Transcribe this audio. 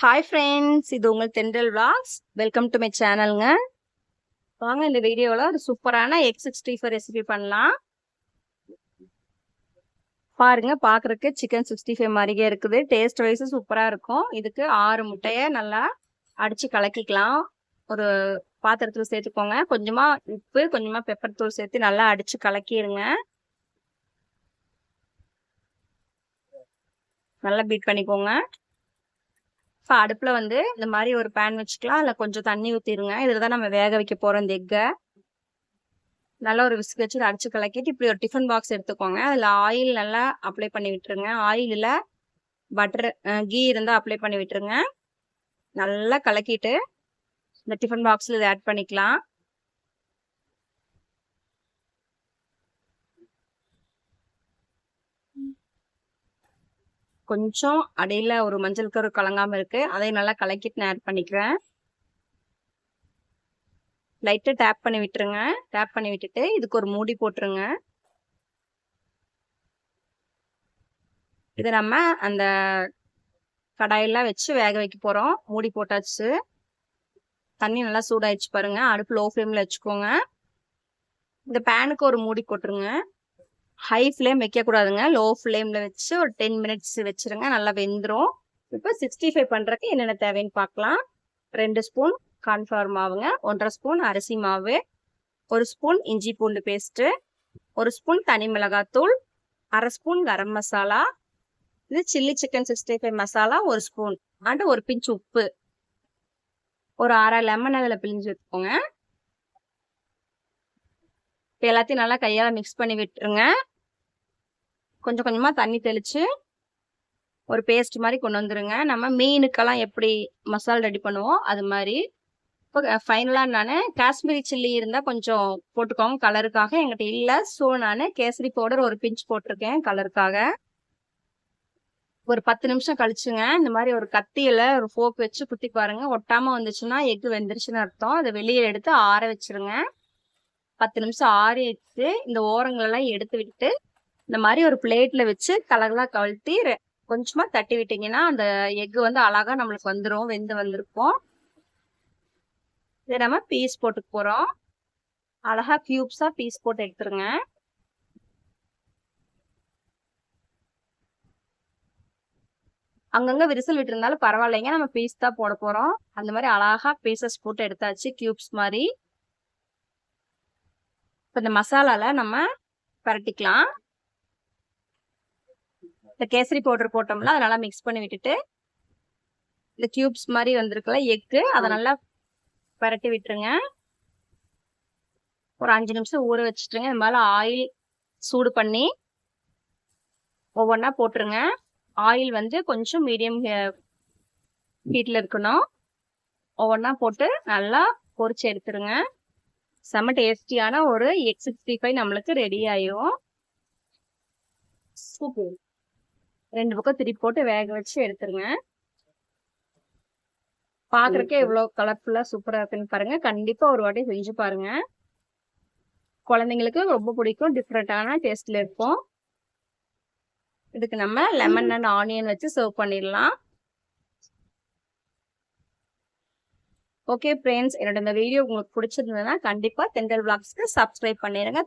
Hi friends இது உங்கள் Thendral vlogs welcome to my சேனலுங்க வாங்க இந்த வீடியோவில் ஒரு சூப்பரான எக் சிக்ஸ்டி ஃபோர் ரெசிபி பண்ணலாம். பாருங்க பார்க்குறக்கு சிக்கன் சிக்ஸ்டி ஃபைவ் மாதிரியே இருக்குது. டேஸ்ட் வைஸ் சூப்பராக இருக்கும். இதுக்கு ஆறு முட்டையை நல்லா அடித்து கலக்கிக்கலாம். ஒரு பாத்திரத்தில் சேர்த்துக்கோங்க. கொஞ்சமாக உப்பு கொஞ்சமாக பெப்பர் தூள் சேர்த்து நல்லா அடித்து கலக்கிடுங்க. நல்லா பீட் பண்ணிக்கோங்க. இப்போ அடுப்பில் வந்து இந்த மாதிரி ஒரு பேன் வச்சுக்கலாம். அதில் கொஞ்சம் தண்ணி ஊற்றிடுங்க இதில் தான் நம்ம வேக வைக்க போகிறோம் இந்த எக்கை. நல்லா ஒரு விஸ்க் வச்சு அடிச்சு கலக்கிட்டு இப்படி ஒரு டிஃபன் பாக்ஸ் எடுத்துக்கோங்க. அதில் ஆயில் நல்லா அப்ளை பண்ணி விட்டுருங்க. ஆயிலில் பட்டர் கீ இருந்தால் அப்ளை பண்ணி விட்டுருங்க. நல்லா கலக்கிட்டு இந்த டிஃபன் பாக்ஸில் இதை ஆட் பண்ணிக்கலாம். கொஞ்சம் அடியில் ஒரு மஞ்சள் கரு கலங்காமல் இருக்கு. அதை நல்லா கலக்கிட்டு நான் ஆட் பண்ணிக்கிறேன். லைட்டாக டேப் பண்ணி விட்டுருங்க. டேப் பண்ணி விட்டுட்டு இதுக்கு ஒரு மூடி போட்டுருங்க. இதை நம்ம அந்த கடாயெல்லாம் வச்சு வேக வைக்க போகிறோம் மூடி போட்டாச்சு. தண்ணி நல்லா சூடாயிடுச்சு பாருங்கள் அடுப்பு லோ ஃப்ளேமில் வச்சுக்கோங்க. இந்த பேனுக்கு ஒரு மூடி போட்டுருங்க. High flame வைக்கக்கூடாதுங்க. லோ ஃப்ளேமில் வச்சு ஒரு டென் மினிட்ஸ் வச்சுருங்க. நல்லா வெந்துடும் இப்போ சிக்ஸ்டி ஃபைவ் பண்ணுறதுக்கு என்னென்ன தேவைன்னு பார்க்கலாம். ரெண்டு ஸ்பூன் கார்ன்ஃப்ளவர் மாவுங்க. ஒன்றரை ஸ்பூன் அரிசி மாவு. ஒரு ஸ்பூன் இஞ்சி பூண்டு பேஸ்ட்டு ஒரு ஸ்பூன் தனி மிளகாத்தூள். அரை ஸ்பூன் கரம் மசாலா. இது chilli chicken sixty five masala ஒரு ஸ்பூன் அண்டு ஒரு பிஞ்ச் உப்பு. ஒரு அரை லெமன் அதில் பிழிஞ்சு வச்சுக்கோங்க. இப்போ எல்லாத்தையும் நல்லா கையால் மிக்ஸ் பண்ணி விட்டுருங்க. கொஞ்சம் கொஞ்சமாக தண்ணி தெளித்து ஒரு பேஸ்ட் மாதிரி கொண்டு வந்துருங்க. நம்ம மீனுக்கெல்லாம் எப்படி மசாலா ரெடி பண்ணுவோம் அது மாதிரி. இப்போ ஃபைனலாக நான் காஷ்மீரி சில்லி இருந்தால் கொஞ்சம் போட்டுக்கோங்க கலருக்காக எங்கிட்ட இல்லை. ஸோ நான் கேசரி பவுடர் ஒரு பிஞ்ச் போட்டிருக்கேன் கலருக்காக ஒரு பத்து நிமிஷம் கழிச்சுங்க. இந்த மாதிரி ஒரு கத்தியில் ஒரு ஃபோக் வச்சு குத்தி பாருங்க. ஒட்டாமல் வந்துச்சுன்னா எக்கு வெந்துருச்சுன்னு அர்த்தம். அதை வெளியே எடுத்து ஆற வச்சிருங்க. பத்து நிமிஷம் ஆறி வச்சு இந்த ஓரங்களெல்லாம் எடுத்து விட்டு இந்த மாதிரி ஒரு பிளேட்ல வச்சு கலர்லாம் கழட்டி கொஞ்சமா தட்டி விட்டீங்கன்னா அந்த எக்கு வந்து அழகா நம்மளுக்கு வந்துடும் வெந்து வந்திருக்கும். இதை நம்ம பீஸ் போட்டு போறோம். அழகா கியூப்ஸா பீஸ் போட்டு எடுத்துருங்க. அங்கங்க விரிசல் விட்டுருந்தாலும் பரவாயில்லைங்க நம்ம பீஸ் தான் போட போறோம். அந்த மாதிரி அழகா பீசஸ் போட்டு எடுத்தாச்சு கியூப்ஸ் மாதிரி. இப்போ இந்த மசாலால நம்ம பரட்டிக்கலாம். இந்த கேசரி பவுடர் போட்டோம்னா அதை நல்லா மிக்ஸ் பண்ணி விட்டுட்டு இந்த கியூப்ஸ் மாதிரி வந்திருக்குல்ல எக்கு அதை நல்லா பரட்டி விட்டுருங்க. ஒரு அஞ்சு நிமிஷம் ஊற வச்சுட்டுருங்க. இது மேலே ஆயில் சூடு பண்ணி ஒவ்வொன்றா போட்டுருங்க. ஆயில் வந்து கொஞ்சம் மீடியம் ஹீட்டில் இருக்கணும். ஒவ்வொன்றா போட்டு நல்லா பொறிச்சு எடுத்துருங்க. செம்ம டேஸ்டியான ஒரு எக் சிக்ஸ்டி ஃபைவ் நம்மளுக்கு ரெடி ஆயிரும். சூப்பர். ரெண்டு பக்கம் திருப்பி போட்டு வேக வச்சு எடுத்துருங்க. பாக்குறக்கே எவ்வளவு கலர்ஃபுல்லா சூப்பரா இருக்குன்னு பாருங்க. கண்டிப்பா ஒரு வாட்டி செஞ்சு பாருங்க. குழந்தைங்களுக்கு ரொம்ப பிடிக்கும். டிஃப்ரெண்டான டேஸ்ட்ல இருக்கும். இதுக்கு நம்ம லெமன் அண்ட் ஆனியன் வச்சு சர்வ் பண்ணிடலாம். ஓகே ஃப்ரெண்ட்ஸ் என்னோட இந்த வீடியோ உங்களுக்கு பிடிச்சிருந்ததுன்னா கண்டிப்பாக தென்றல் விளாக்ஸ்க்கு சப்ஸ்கிரைப் பண்ணிடுங்க